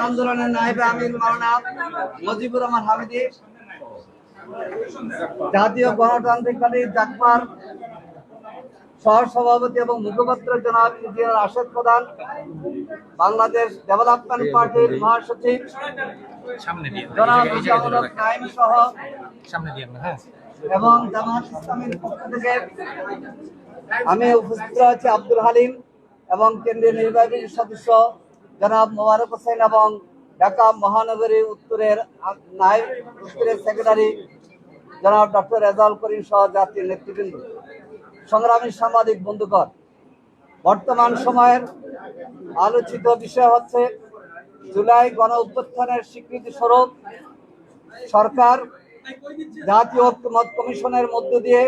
আন্দোলনের নায়েবে আমির মাওলানা মজিবুর রহমান হামিদি জাতীয় গণতান্ত্রিক পার্টি জাকপার সহ সভাপতি এবং মুখপাত্র জনাব ইঞ্জিনিয়ার আশেদ প্রধান বাংলাদেশ ডেভেলপমেন্ট পার্টির মহাসচিব সামনে জনাব নাইম সহ হ্যাঁ। এবং জামাত ইসলামের পক্ষ থেকে আমি উপস্থিত আছি আব্দুল হালিম এবং কেন্দ্রীয় নির্বাহী সদস্য জনাব মোবারক হোসেন এবং ঢাকা মহানগরী উত্তরের নাইব উত্তরের সেক্রেটারি জনাব ডক্টর রেজাউল করিম সহ জাতীয় নেতৃবৃন্দ। সংগ্রামী সাংবাদিক বন্ধুগণ, বর্তমান সময়ের আলোচিত বিষয় হচ্ছে জুলাই গণ অভ্যুত্থানের স্বীকৃতি স্বরূপ সরকার জাতীয় ঐক্যমত কমিশনের মধ্য দিয়ে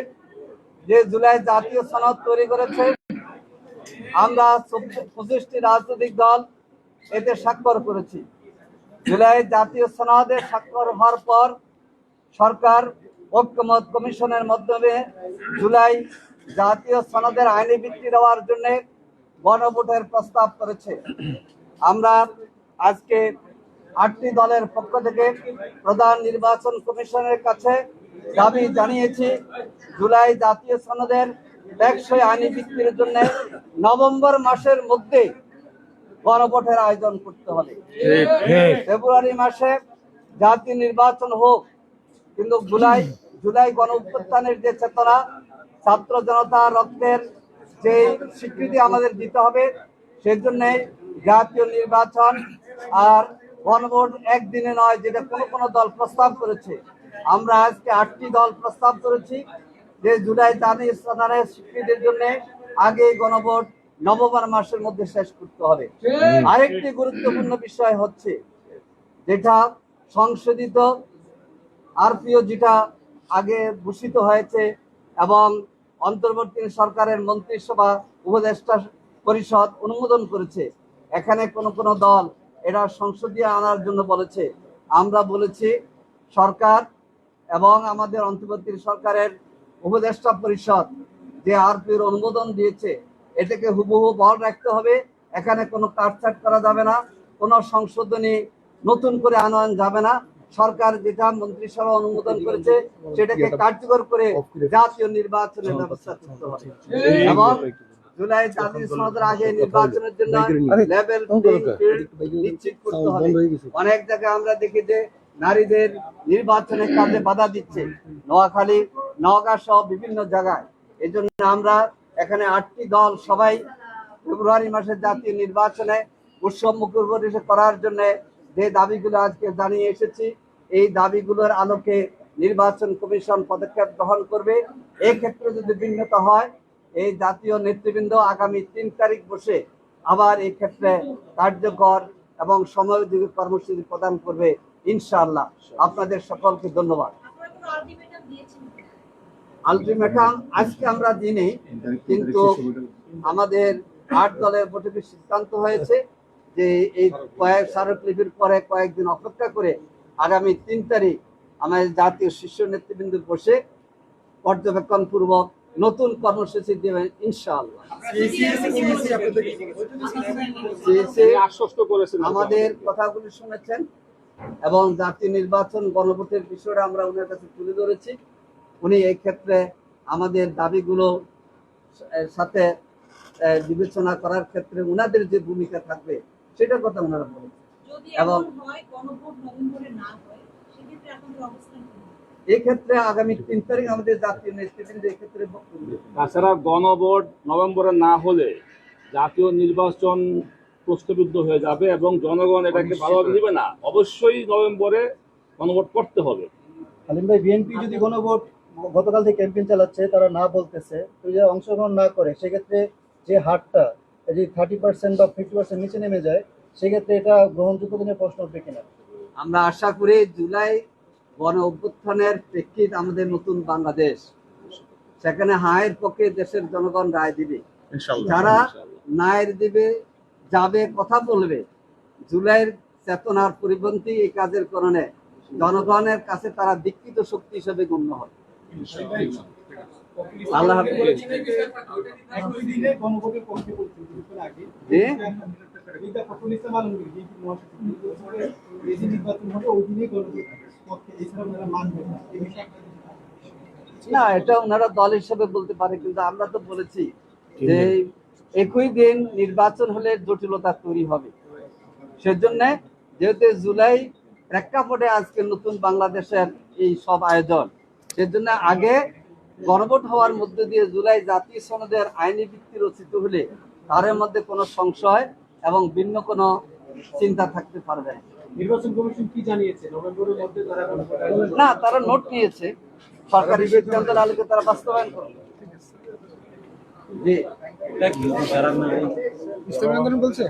যে জুলাই জাতীয় সনদ তৈরি করেছে, আমরা পঁচিশটি রাজনৈতিক দল এতে স্বাক্ষর করেছি। জুলাই জাতীয় সনদে স্বাক্ষর হওয়ার পর সরকার ঐক্যমত কমিশনের মাধ্যমে জুলাই জাতীয় সনদের আইনি ভিত্তি দেওয়ার জন্য গণভোটের প্রস্তাব করেছে। আমরা আজকে আটটি দলের পক্ষ থেকে প্রধান নির্বাচন কমিশনের কাছে দাবি জানিয়েছি, জুলাই জাতীয় সনদের টেকসই আইনি ভিত্তির জন্য নভেম্বর মাসের মধ্যে গণভোটের আয়োজন করতে হবে। ফেব্রুয়ারি মাসে জাতীয় নির্বাচন হোক, কিন্তু জুলাই জুলাই গণ উত্থানের যে চেতনা, ছাত্র জনতা রক্তের যে স্বীকৃতি আমাদের দিতে হবে, সেজন্য জাতীয় নির্বাচন আর গণভোট একদিনে নয়, যেটা কোনো কোনো দল প্রস্তাব করেছে। আমরা আজকে আটটি দল প্রস্তাব করেছি যে জুলাই জাতীয় স্থানের স্বীকৃতির জন্য আগে গণভোট নভেম্বর মাসের মধ্যে শেষ করতে হবে। আরেকটি গুরুত্বপূর্ণ বিষয় হচ্ছে যেটা সংশোধিত আরপিও যেটা আগে ঘোষিত হয়েছে এবং অন্তর্বর্তী সরকারের মন্ত্রিসভা উপদেষ্টা পরিষদ অনুমোদন করেছে, এখানে কোন কোন দল এটা সংসদীয় আনার জন্য বলেছে। আমরা বলেছি সরকার এবং আমাদের অন্তর্বর্তী সরকারের উপদেষ্টা পরিষদ যে আরপির অনুমোদন দিয়েছে এটাকে হুবহু বল রাখতে হবে। এখানে কোনো কাটছাট করা যাবে না কোনো সংশোধনী নতুন করে আনয়ন যাবে না। সরকার যেটা মন্ত্রিসভা অনুমোদন করেছে সেটাকে কার্যকর করে জাতীয় নির্বাচনের ব্যবস্থা করতে হবে। এবং জুলাই জাতীয় সনদের আগে নির্বাচনের জন্য লেভেল নিশ্চিত করতে হবে। অনেক জায়গায় আমরা দেখি যে নারীদের নির্বাচনের কাজে বাধা দিচ্ছে নোয়াখালী, নওগাঁ সহ বিভিন্ন জায়গায়। এই জন্য আমরা এখানে আটটি দল সবাই ফেব্রুয়ারি মাসের জাতীয় নির্বাচনে উৎসব মুখর পরিবেশ করার জন্য যে দাবিগুলো আজকে জানিয়ে এসেছি, এই দাবিগুলোর আলোকে নির্বাচন কমিশন পদক্ষেপ গ্রহণ করবে। এই ক্ষেত্রে যদি ভিন্নতা হয়, এই জাতীয় নেতৃবৃন্দ আগামী তিন তারিখ বসে আবার এই ক্ষেত্রে কার্যকর এবং সময়োযোগী কর্মসূচি প্রদান করবে ইনশাআল্লাহ। আপনাদের সকলকে ধন্যবাদ। আলটিমেটাম আজকে আমরা দিনে কিন্তু আমাদের আট দলের বৈঠকে সিদ্ধান্ত হয়েছে যে এই কয়েক স্মারকলিপির পরে কয়েকদিন অপেক্ষা করে আগামী তিন তারিখ আমাদের জাতীয় শীর্ষ নেতৃবৃন্দ বসে পর্যবেক্ষণ পূর্বক নতুন কর্মসূচি দেবেন ইনশাআল্লাহ। আমাদের কথাগুলি শুনেছেন। এবং জাতীয় নির্বাচন গণভোটের বিষয়টা আমরা ওনার কাছে তুলে ধরেছি। উনি এই ক্ষেত্রে আমাদের দাবিগুলো সাথে বিবেচনা করার ক্ষেত্রে ওনাদের যে ভূমিকা থাকবে সেটার কথা ওনারা বলেছেন। যদি এবং- এমন হয় গণভোট নভেম্বরে না হয় সেক্ষেত্রে আপনাদের অবস্থান কি? হবে? এই ক্ষেত্রে আগামী তিন তারিখ আমাদের জাতীয় নেতৃবৃন্দ এই ক্ষেত্রে বক্তব্য তাছাড়া গণভোট নভেম্বরে না হলে জাতীয় নির্বাচন প্রশ্নবিদ্ধ হয়ে যাবে এবং জনগণ এটাকে ভালোভাবে নেবে না। অবশ্যই নভেম্বরে গণভোট করতে হবে। আলিম ভাই বিএনপি যদি গণভোট গতকাল থেকে ক্যাম্পেইন চালাচ্ছে তারা না বলতেছে তো যে অংশগ্রহণ না করে সেক্ষেত্রে যে হারটা যদি থার্টি পার্সেন্ট বা ফিফটি পার্সেন্ট নিচে নেমে যায় সেক্ষেত্রে এটা গ্রহণযোগ্য দিনের প্রশ্ন উঠবে কিনা? আমরা আশা করি জুলাই গণ অভ্যুত্থানের প্রেক্ষিত আমাদের নতুন বাংলাদেশ সেখানে হায়ের পক্ষে দেশের জনগণ রায় দিবে। যারা নায়ের দিবে যাবে, কথা বলবে। জুলাইয়ের চেতনার পরিপন্থী এই কাজের কারণে জনগণের কাছে তারা দীক্ষিত শক্তি হিসেবে গণ্য আল্লাহ হবে ধারণা? না, এটা ওনারা দল হিসেবে বলতে পারে, কিন্তু আমরা তো বলেছি যে একই দিন নির্বাচন হলে জটিলতা তৈরি হবে। সেজন্য যেহেতু জুলাই প্রেক্ষাপটে আজকে নতুন বাংলাদেশের এই সব আয়োজন সেজন্য আগে গণভোট হওয়ার মধ্যে দিয়ে জুলাই জাতীয় সনদের আইনি ভিত্তি রচিত হলে তার মধ্যে কোনো সংশয় এবং ভিন্ন কোনো চিন্তা থাকতে পারবে না। নির্বাচন কমিশন কি জানিয়েছে? নভেম্বরের মধ্যে তারা না তারা নোট নিয়েছে। সরকারি সিদ্ধান্তের আলোকে তারা বাস্তবায়ন করবে। জি। ইসলামী আন্দোলন বলছে?